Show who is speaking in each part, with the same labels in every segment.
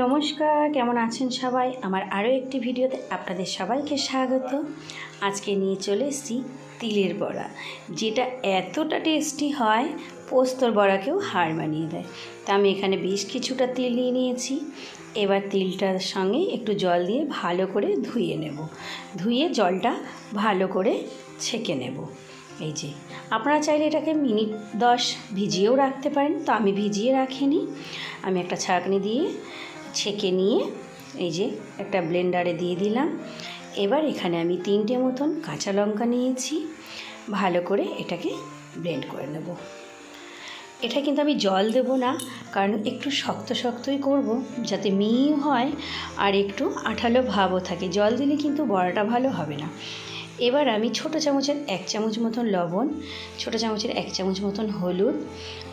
Speaker 1: নমস্কার, কেমন আছেন সবাই? আমার আরও একটি ভিডিওতে আপনাদের সবাইকে স্বাগত। আজকে নিয়ে চলে এসেছি তিলের বড়া, যেটা এতটা টেস্টি হয়, পোস্তর বড়াকেও হার মানিয়ে দেয়। তা আমি এখানে বেশ কিছুটা তিল নিয়ে নিয়েছি। এবার তিলটার সঙ্গে একটু জল দিয়ে ভালো করে ধুয়ে নেব। ধুয়ে জলটা ভালো করে ছেঁকে নেব। এই যে, আপনারা চাইলে এটাকে মিনিট দশ ভিজিয়েও রাখতে পারেন। তো আমি ভিজিয়ে রাখিনি। আমি একটা ছাঁকনি দিয়ে ছেঁকে নিয়ে এই যে একটা ব্লেন্ডারে দিয়ে দিলাম। এবার এখানে আমি তিনটে মতন কাঁচা লঙ্কা নিয়েছি। ভালো করে এটাকে ব্লেন্ড করে নেব। এটা কিন্তু আমি জল দেব না, কারণ একটু শক্ত শক্তই করব যাতে মিহি হয় আর একটু আঠালো ভাবও থাকে। জল দিলে কিন্তু বড়াটা ভালো হবে না। এবার আমি ছোটো চামচের এক চামচ মতন লবণ, ছোটো চামচের এক চামচ মতন হলুদ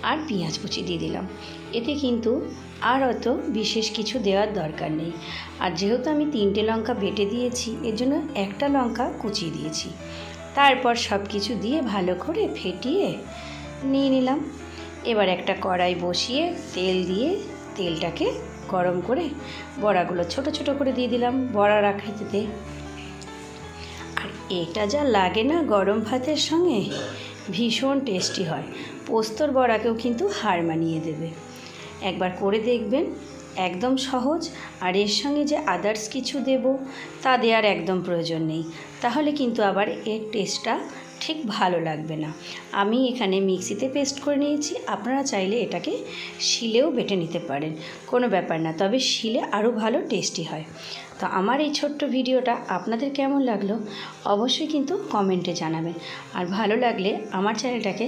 Speaker 1: আর পেঁয়াজ কুচি দিয়ে দিলাম। এতে কিন্তু আর অত বিশেষ কিছু দেওয়ার দরকার নেই। আর যেহেতু আমি তিনটে লঙ্কা বেটে দিয়েছি, এর জন্য একটা লঙ্কা কুচিয়ে দিয়েছি। তারপর সব কিছু দিয়ে ভালো করে ফেটিয়ে নিয়ে নিলাম। এবার একটা কড়াই বসিয়ে তেল দিয়ে তেলটাকে গরম করে বড়াগুলো ছোট ছোট করে দিয়ে দিলাম। আকৃতিতে আর এটা যা লাগে না গরম ভাতের সঙ্গে, ভীষণ টেস্টি হয়। পোস্তর বড়াকেও কিন্তু হার মানিয়ে দেবে। একবার করে দেখবেন, একদম সহজ। আর এর সঙ্গে যে আদার্স কিছু দেব, তা দেওয়ার একদম প্রয়োজন নেই। তাহলে কিন্তু আবার এর টেস্টটা ঠিক ভালো লাগবে না। আমি এখানে মিক্সিতে পেস্ট করে নিয়েছি, আপনারা চাইলে এটাকে শিলেও বেটে নিতে পারেন, কোনো ব্যাপার না, তবে শিলে আরও ভালো টেস্টি হয়। তো আমার এই ছোট্ট ভিডিওটা আপনাদের কেমন লাগল অবশ্যই কিন্তু কমেন্টে জানাবেন, আর ভালো লাগলে আমার চ্যানেলটাকে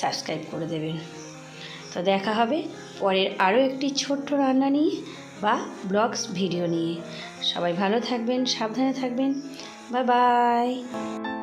Speaker 1: সাবস্ক্রাইব করে দেবেন। তো দেখা হবে পরের আরও একটি ছোট্ট রান্না নিয়ে বা ব্লগস ভিডিও নিয়ে। সবাই ভালো থাকবেন, সাবধানে থাকবেন, বাই বাই।